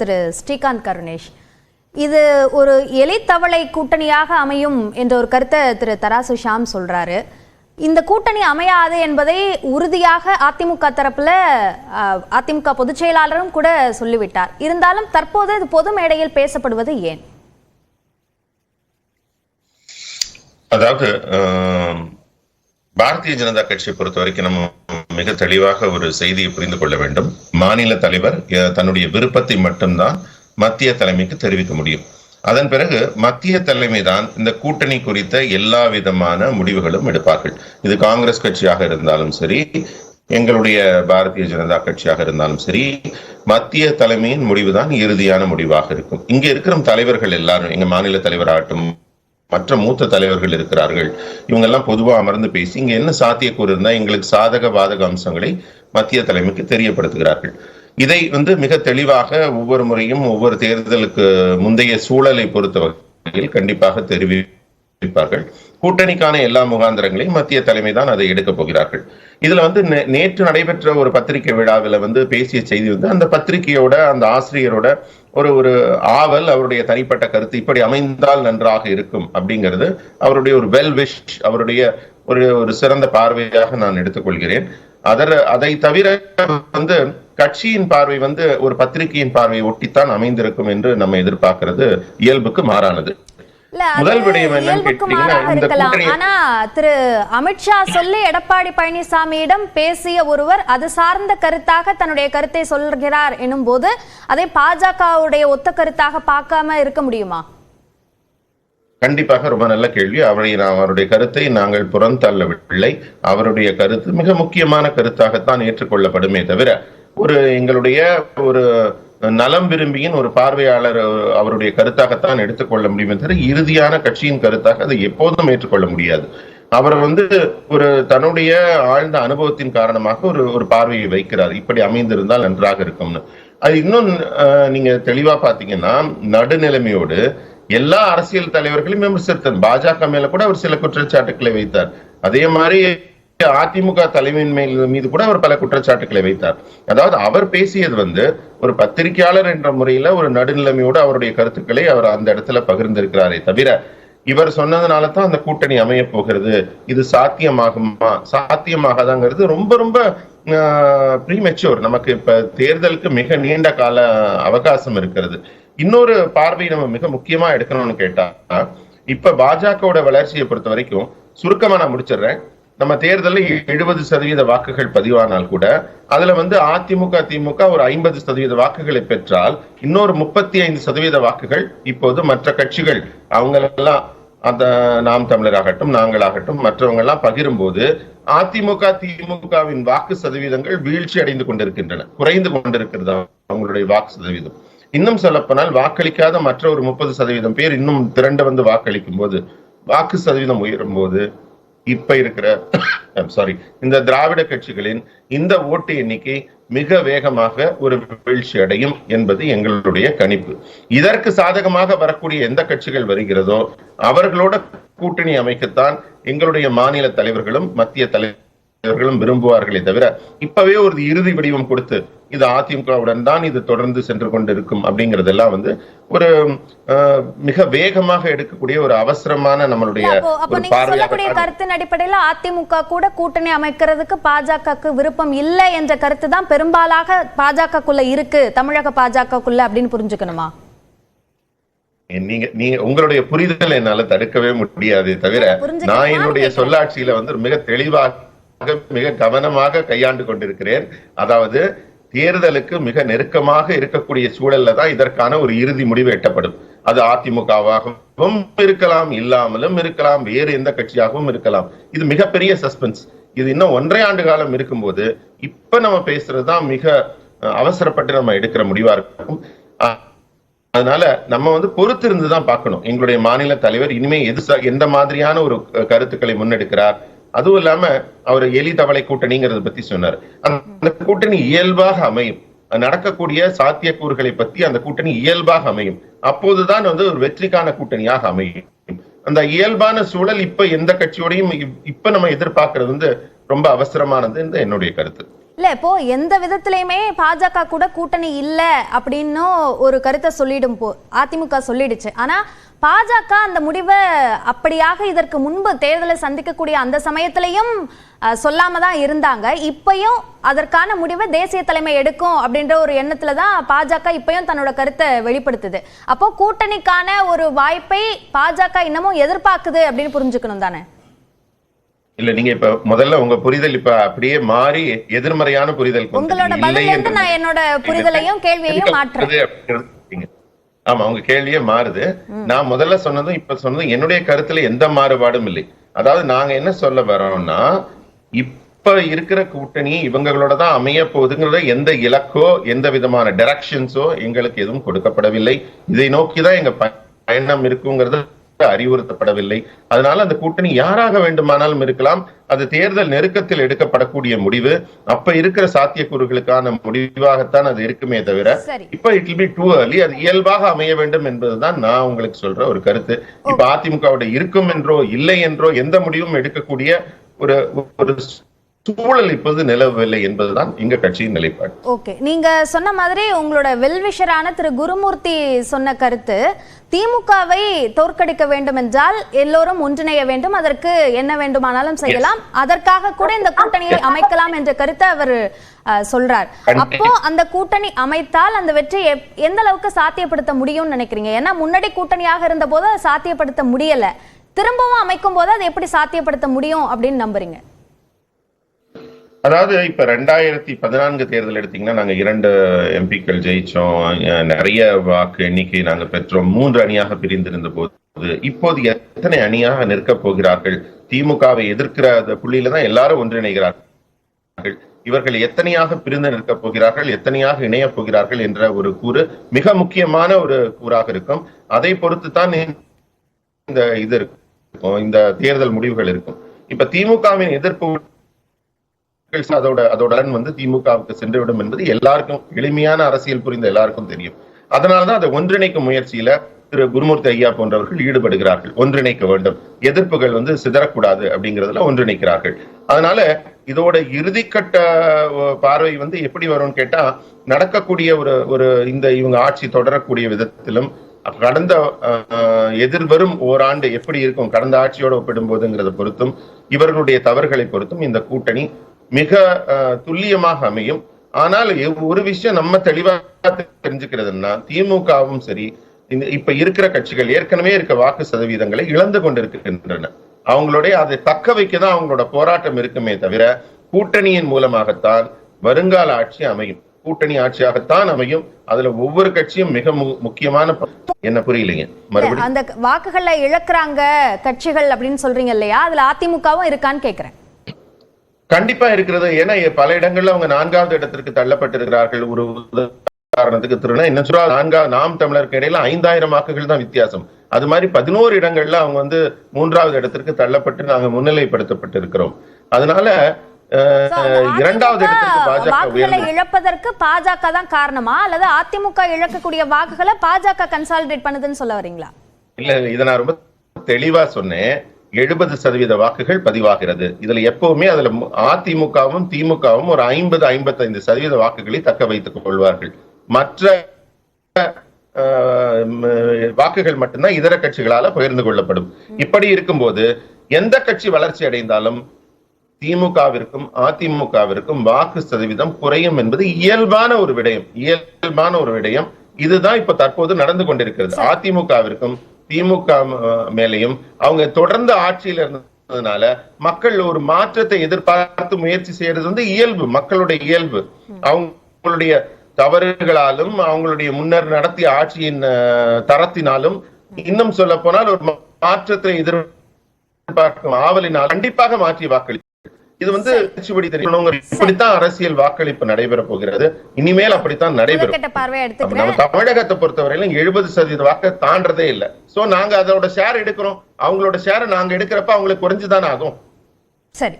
திரு ஸ்ரீகாந்த் கருணேஷ். இது ஒரு எலித்தவளை கூட்டணியாக அமையும் என்ற ஒரு கருத்தை திரு தராசு ஷாம் சொல்றாரு. இந்த கூட்டணி அமையாது என்பதை உறுதியாக அதிமுக தரப்புல அதிமுக பொதுச் செயலாளரும் கூட சொல்லிவிட்டார். இருந்தாலும் தற்போது இது பொது மேடையில் பேசப்படுவது ஏன்? அதாவது பாரதிய ஜனதா கட்சியை பொறுத்த வரைக்கும் நம்ம மிக தெளிவாக ஒரு செய்தியை புரிந்து கொள்ள வேண்டும். மாநில தலைவர் தன்னுடைய விருப்பத்தை மட்டும்தான் மத்திய தலைமைக்கு தெரிவிக்க முடியும். அதன் பிறகு மத்திய தலைமை தான் இந்த கூட்டணி குறித்த எல்லா விதமான முடிவுகளும் எடுப்பார்கள். இது காங்கிரஸ் கட்சியாக இருந்தாலும் சரி எங்களுடைய பாரதிய ஜனதா கட்சியாக இருந்தாலும் சரி மத்திய தலைமையின் முடிவுதான் இறுதியான முடிவாக இருக்கும். இங்க இருக்கிற தலைவர்கள் எல்லாரும் எங்க மாநில தலைவராகட்டும் மற்ற மூத்த தலைவர்கள் இருக்கிறார்கள். இவங்க எல்லாம் பொதுவா அமர்ந்து பேசி இங்க என்ன சாத்தியக்கூறு இருந்தா எங்களுக்கு சாதக பாதக அம்சங்களை மத்திய தலைமைக்கு தெரியப்படுத்துகிறார்கள். இதை வந்து மிக தெளிவாக ஒவ்வொரு முறையும் ஒவ்வொரு தேர்தலுக்கு முந்தைய சூழலை பொறுத்த வகையில் கண்டிப்பாக தெரிவிப்பார்கள். கூட்டணிக்கான எல்லா முகாந்திரங்களையும் மத்திய தலைமை தான் அதை எடுக்கப் போகிறார்கள். இதுல வந்து நே- நேற்று நடைபெற்ற ஒரு பத்திரிகை விழாவில் வந்து பேசிய செய்தி வந்து அந்த பத்திரிகையோட அந்த ஆசிரியரோட ஒரு ஒரு ஆவல் அவருடைய தனிப்பட்ட கருத்து இப்படி அமைந்தால் நன்றாக இருக்கும் அப்படிங்கிறது அவருடைய ஒரு வெல் விஷ் அவருடைய ஒரு ஒரு சிறந்த பார்வையாக நான் எடுத்துக்கொள்கிறேன். அதர் அதை தவிர வந்து கட்சியின் பார்வை வந்து ஒரு பத்திரிகையின் பார்வையை ஒட்டித்தான் அமைந்திருக்கும் என்று நம்ம எதிர்பார்க்கிறது இயல்புக்கு மாறானது. ஆனா திரு அமித்ஷா சொல்லி எடப்பாடி பழனிசாமியிடம் பேசிய ஒருவர் அது சார்ந்த கருத்தாக தன்னுடைய கருத்தை சொல்கிறார் எனும் போது அதை பாஜகவுடைய ஒத்த கருத்தாக பார்க்காம இருக்க முடியுமா? கண்டிப்பாக ரொம்ப நல்ல கேள்வி. அவரை அவருடைய கருத்தை நாங்கள் புறந்தள்ளவில்லை அவருடைய கருத்து மிக முக்கியமான கருத்தாகத்தான் ஏற்றுக்கொள்ளப்படுமே தவிர ஒரு எங்களுடைய ஒரு நலம் விரும்பியின் ஒரு பார்வையாளர் அவருடைய கருத்தாகத்தான் எடுத்துக்கொள்ள முடியுமே தவிர இறுதியான கட்சியின் கருத்தாக அதை எப்போதும் ஏற்றுக்கொள்ள முடியாது. அவர் வந்து ஒரு தன்னுடைய ஆழ்ந்த அனுபவத்தின் காரணமாக ஒரு ஒரு பார்வையை வைக்கிறார். இப்படி அமைந்திருந்தால் நன்றாக இருக்கும்னு. அது இன்னும் அஹ், நீங்க தெளிவா பாத்தீங்கன்னா நடுநிலைமையோடு எல்லா அரசியல் தலைவர்களையும் விமர்சித்தார் பாஜக மேல கூட அவர் சில குற்றச்சாட்டுக்களை வைத்தார். அதே மாதிரி அதிமுக தலைமையின் மீது கூட அவர் பல குற்றச்சாட்டுகளை வைத்தார். அதாவது அவர் பேசியது வந்து ஒரு பத்திரிகையாளர் என்ற முறையில ஒரு நடுநிலைமையோடு அவருடைய கருத்துக்களை அவர் அந்த இடத்துல பகிர்ந்திருக்கிறாரே தவிர இவர் சொன்னதுனால தான் அந்த கூட்டணி அமைய போகிறது. இது சாத்தியமாகுமா? சாத்தியமாகாதாங்கிறது ரொம்ப ரொம்ப ப்ரீமெச்சூர் நமக்கு இப்ப தேர்தலுக்கு மிக நீண்ட கால அவகாசம் இருக்கிறது. இன்னொரு பார்வை நம்ம மிக முக்கியமா எடுக்கணும்னு கேட்டா இப்ப பாஜகவோட வளர்ச்சியை பொறுத்த வரைக்கும் சுருக்கமா நான் முடிச்சிடுறேன். நம்ம தேர்தலில் எழுபது சதவீத வாக்குகள் பதிவானால் கூட அதுல வந்து அதிமுக திமுக ஒரு ஐம்பது சதவீத வாக்குகளை பெற்றால் இன்னொரு முப்பத்தி ஐந்து சதவீத வாக்குகள் இப்போது மற்ற கட்சிகள் அவங்களெல்லாம் அந்த நாம் தமிழராகட்டும் நாங்களாகட்டும் மற்றவங்க எல்லாம் பகிரும்போது அதிமுக திமுகவின் வாக்கு சதவீதங்கள் வீழ்ச்சி அடைந்து கொண்டிருக்கின்றன குறைந்து கொண்டிருக்கிறது அவங்களுடைய வாக்கு சதவீதம். இன்னும் சொல்லப்போனால் வாக்களிக்காத மற்ற ஒரு முப்பது சதவீதம் பேர் இன்னும் திரண்டு வந்து வாக்களிக்கும் போது வாக்கு சதவீதம் உயரும் போது இப்ப இருக்கிற சாரி இந்த திராவிட கட்சிகளின் இந்த ஓட்டு எண்ணிக்கை மிக வேகமாக ஒரு வீழ்ச்சி அடையும் என்பது எங்களுடைய கணிப்பு. இதற்கு சாதகமாக வரக்கூடிய எந்த கட்சிகள் வருகிறதோ அவர்களோட கூட்டணி அமைக்கத்தான் எங்களுடைய மாநில தலைவர்களும் மத்திய தலைவர் தலைவர்களும் விரும்புவார்களே தவிர இப்பவே ஒரு இறுதி வடிவம் கொடுத்து இது அதிமுகவுடன் தான் இது தொடர்ந்து சென்று கொண்டிருக்கும் அப்படிங்கறதெல்லாம் வந்து ஒரு மிக வேகமாக எடுக்கக்கூடிய ஒரு அவசரமான நம்மளுடைய சொல்லக்கூடிய கருத்தின் அடிப்படையில அதிமுக கூட கூட்டணி அமைக்கிறதுக்கு பாஜகக்கு விருப்பம் இல்லை என்ற கருத்து தான் பெரும்பாலாக பாஜகக்குள்ள இருக்கு தமிழக பாஜகக்குள்ள அப்படின்னு புரிஞ்சுக்கணுமா நீங்க நீங்க உங்களுடைய புரிதல் என்னால தடுக்கவே முடியாது தவிர? நான் என்னுடைய சொல்லாட்சியில வந்து மிக தெளிவாக மிக கவனமாக கையாண்டு கொண்டிருக்கிறேன். அதாவது தேர்தலுக்கு மிக நெருக்கமாக இருக்கக்கூடிய சூழல்ல தான் இதற்கான ஒரு இறுதி முடிவு எட்டப்படும். அது அதிமுகவாகவும் இருக்கலாம் இல்லாமலும் இருக்கலாம் வேறு எந்த கட்சியாகவும் இருக்கலாம். இது மிகப்பெரிய சஸ்பென்ஸ். இது இன்னும் ஒன்றரை ஆண்டு காலம் இருக்கும்போது இப்ப நம்ம பேசுறதுதான் மிக அவசரப்பட்டு நம்ம எடுக்கிற முடிவா இருக்கும். அதனால நம்ம வந்து பொறுத்திருந்து தான் பார்க்கணும். எங்களுடைய மாநில தலைவர் இனிமே எது எந்த மாதிரியான ஒரு கருத்துக்களை முன்னெடுக்கிறார்? அதுவும் இல்லாம அவர் எலி தவளை கூட்டணிங்கிறத பத்தி சொன்னார். அந்த கூட்டணி இயல்பாக அமையும். நடக்கக்கூடிய சாத்தியக்கூறுகளை பத்தி அந்த கூட்டணி இயல்பாக அமையும். அப்போதுதான் வந்து ஒரு வெற்றிக்கான கூட்டணியாக அமையும். அந்த இயல்பான சூழல் இப்ப எந்த கட்சியோடையும் இப்- இப்ப நம்ம எதிர்பார்க்கறது வந்து ரொம்ப அவசரமானது என்னுடைய கருத்து. இல்ல இப்போ எந்த விதத்திலயுமே பாஜக கூட கூட்டணி இல்ல அப்படின்னு ஒரு கருத்தை சொல்லிடும் போ அதிமுக சொல்லிடுச்சு. ஆனா பாஜக அந்த முடிவை அப்படியாக இதற்கு முன்பு தேர்தலை சந்திக்கக்கூடிய அந்த சமயத்திலையும் சொல்லாம தான் இருந்தாங்க. இப்பயும் அதற்கான முடிவை தேசிய தலைமை எடுக்கும் அப்படின்ற ஒரு எண்ணத்துல தான் பாஜக இப்பயும் தன்னோட கருத்தை வெளிப்படுத்துது. அப்போ கூட்டணிக்கான ஒரு வாய்ப்பை பாஜக இன்னமும் எதிர்பார்க்குது அப்படின்னு புரிஞ்சுக்கணும் தானே? இல்ல நீங்க இப்ப முதல்ல உங்க புரிதல் இப்ப அப்படியே மாறி எதிர்மறையான புரிதல் உங்களோட இல்லை பதில இருந்து என்று நான் என்னோட புரிதலையும் கேள்வியையும் இருக்கீங்க. ஆமா உங்க கேள்வியே மாறுது. நான் முதல்ல சொன்னதும் இப்ப சொன்னதும் என்னுடைய கருத்துல எந்த மாறுபாடும் இல்லை. அதாவது நாங்க என்ன சொல்ல வரோம்னா இப்ப இருக்கிற கூட்டணி இவங்களோட தான் அமைய போகுதுங்கிற எந்த இலக்கோ எந்த விதமான டைரக்ஷன்ஸோ எங்களுக்கு எதுவும் கொடுக்கப்படவில்லை. இதை நோக்கிதான் எங்க பயணம் இருக்குங்கிறது அறிவுறுத்தப்படவில்லை. அதனால அந்த கூட்டணி யாராக வேண்டுமானாலும் இருக்கலாம். அது தேர்தல் நெருக்கத்தில் எடுக்கப்படக்கூடிய முடிவு. அப்ப இருக்கிற சாத்தியக்கூறுகளுக்கான முடிவாகத்தான் அது இருக்குமே தவிர இப்ப இட் பி டூ early. அது இயல்பாக அமைய வேண்டும் என்பதுதான் நான் உங்களுக்கு சொல்ற ஒரு கருத்து. இப்ப அதிமுகவோட இருக்கும் என்றோ இல்லை என்றோ எந்த முடிவும் எடுக்கக்கூடிய ஒரு ஒரு சூழல் இப்போது நிலவவில்லை என்பதுதான் எங்க கட்சியின் நிலைப்பாடு. ஓகே. நீங்க சொன்ன மாதிரி உங்களோட வெல்விஷரான திரு குருமூர்த்தி சொன்ன கருத்து திமுகவை தோற்கடிக்க வேண்டும் என்றால் எல்லோரும் ஒன்றிணைய வேண்டும் அதற்கு என்ன வேண்டுமானாலும் செய்யலாம். அதற்காக கூட இந்த கூட்டணியை அமைக்கலாம் என்ற கருத்தை அவர் சொல்றார். அப்போ அந்த கூட்டணி அமைத்தால் அந்த வெற்றி எந்த அளவுக்கு சாத்தியப்படுத்த முடியும்னு நினைக்கிறீங்க? ஏன்னா முன்னாடி கூட்டணியாக இருந்த போது அதை சாத்தியப்படுத்த முடியல. திரும்பவும் அமைக்கும் போது அதை எப்படி சாத்தியப்படுத்த முடியும் அப்படின்னு நம்புறீங்க? அதாவது இப்ப ரெண்டாயிரத்தி பதினான்கு தேர்தல் எடுத்தீங்கன்னா நாங்க இரண்டு எம்பிக்கள் ஜெயிச்சோம். நிறைய வாக்கு எண்ணிக்கை நாங்க பெற்றோம். மூன்று அணியாக பிரிந்திருந்த போது இப்போது எத்தனை அணியாக நிற்கப் போகிறார்கள்? திமுகவை எதிர்க்கிற புள்ளியில தான் எல்லாரும் ஒன்றிணைகிறார்கள். இவர்கள் எத்தனையாக பிரிந்து நிற்கப் போகிறார்கள்? எத்தனையாக இணையப் போகிறார்கள் என்ற ஒரு கூறு மிக முக்கியமான ஒரு கூறாக இருக்கும். அதை பொறுத்து தான் இந்த இது இருக்கும். இந்த தேர்தல் முடிவுகள் இருக்கும். இப்ப திமுகவின் எதிர்ப்பு அதோட அதோட பலன் வந்து திமுகவுக்கு சென்றுவிடும் என்பது எல்லாருக்கும் எளிமையான அரசியல் புரிந்த எல்லாருக்கும் தெரியும். அதனாலதான் அதை ஒன்றிணைக்கும் முயற்சியில திரு குருமூர்த்தி ஐயா போன்றவர்கள் ஈடுபடுகிறார்கள். ஒன்றிணைக்க வேண்டும். எதிர்ப்புகள் வந்து சிதறக்கூடாது அப்படிங்கறதுல ஒன்றிணைக்கிறார்கள். அதனால இதோட இறுதிக்கட்ட பார்வை வந்து எப்படி வரும்னு கேட்டா நடக்கக்கூடிய ஒரு ஒரு இந்த இவங்க ஆட்சி தொடரக்கூடிய விதத்திலும் கடந்த எதிர்வரும் ஓராண்டு எப்படி இருக்கும் கடந்த ஆட்சியோட ஒப்பிடும்போதுங்கிறத பொறுத்தும் இவர்களுடைய தவறுகளை பொறுத்தும் இந்த கூட்டணி மிக அஹ், துல்லியமாக அமையும். ஆனால் ஒரு விஷயம் நம்ம தெளிவா தெரிஞ்சுக்கிறதுன்னா திமுகவும் சரி இப்ப இருக்கிற கட்சிகள் ஏற்கனவே இருக்க வாக்கு சதவீதங்களை இழந்து கொண்டிருக்கின்றன. அவங்களுடைய அதை தக்க வைக்க தான் அவங்களோட போராட்டம் இருக்குமே தவிர கூட்டணியின் மூலமாகத்தான் வருங்கால ஆட்சி அமையும். கூட்டணி ஆட்சியாகத்தான் அமையும். அதுல ஒவ்வொரு கட்சியும் மிக மு- முக்கியமான என்ன புரியலைங்க? மறுபடியும் அந்த வாக்குகளை இழக்கிறாங்க கட்சிகள் அப்படின்னு சொல்றீங்க இல்லையா? அதுல அதிமுகவும் இருக்கான்னு கேக்குறேன். கண்டிப்பா இருக்கிறது. ஏன்னா பல இடங்கள்ல அவங்க நான்காவது இடத்திற்கு தள்ளப்பட்டிருக்கிறார்கள். ஒரு உதாரணத்துக்கு திருநா என்ன சொல்றா நான்கா நாம் தமிழருக்கு இடையில ஐந்தாயிரம் வாக்குகள் தான் வித்தியாசம். அது மாதிரி பதினோரு இடங்கள்ல அவங்க வந்து மூன்றாவது இடத்திற்கு தள்ளப்பட்டு நாங்க முன்னிலைப்படுத்தப்பட்டு இருக்கிறோம் அதனால இரண்டாவது வாக்குகளை இழப்பதற்கு பாஜக தான் காரணமா? அல்லது அதிமுக இழக்கக்கூடிய வாக்குகளை பாஜக கன்சாலிடேட் பண்ணுதுன்னு சொல்ல வரீங்களா? இல்ல இதை நான் ரொம்ப தெளிவா சொன்னேன். எழுபது சதவீத வாக்குகள் பதிவாகிறது. இதுல எப்பவுமே அதுல அதிமுகவும் திமுகவும் ஒரு ஐம்பது ஐம்பத்தைந்து சதவீத வாக்குகளை தக்க வைத்துக் கொள்வார்கள். மற்ற வாக்குகள் மட்டும்தான் இதர கட்சிகளால பகிர்ந்து கொள்ளப்படும். இப்படி இருக்கும்போது எந்த கட்சி வளர்ச்சி அடைந்தாலும் திமுகவிற்கும் அதிமுகவிற்கும் வாக்கு சதவீதம் குறையும் என்பது இயல்பான ஒரு விடயம். இயல்பான ஒரு விடயம். இதுதான் இப்ப தற்போது நடந்து கொண்டிருக்கிறது. அதிமுகவிற்கும் திமுக மேலையும் அவங்க தொடர்ந்து ஆட்சியில் இருந்ததுனால மக்கள் ஒரு மாற்றத்தை எதிர்பார்த்து முயற்சி செய்யறது வந்து இயல்பு மக்களுடைய இயல்பு. அவங்களுடைய தவறுகளாலும் அவங்களுடைய முன்னர் நடத்திய ஆட்சியின் தரத்தினாலும் இன்னும் சொல்ல போனால் ஒரு மாற்றத்தை எதிர்பார்க்கும் ஆவலினால் கண்டிப்பாக மாற்றி வாக்களி இது வந்து சுவடி தெரியணும் இப்படித்தான் அரசியல் வாக்களிப்பு நடைபெற போகிறது. இனிமேல் அப்படித்தான் நடைபெறும். நம்ம தமிழகத்தை பொறுத்தவரையிலும் எழுபது சதவீத வாக்க தாண்டதே இல்ல. சோ நாங்க அதோட ஷேர் எடுக்கிறோம். அவங்களோட ஷேரை நாங்க எடுக்கிறப்ப அவங்களுக்கு குறைஞ்சுதானே ஆகும். சரி.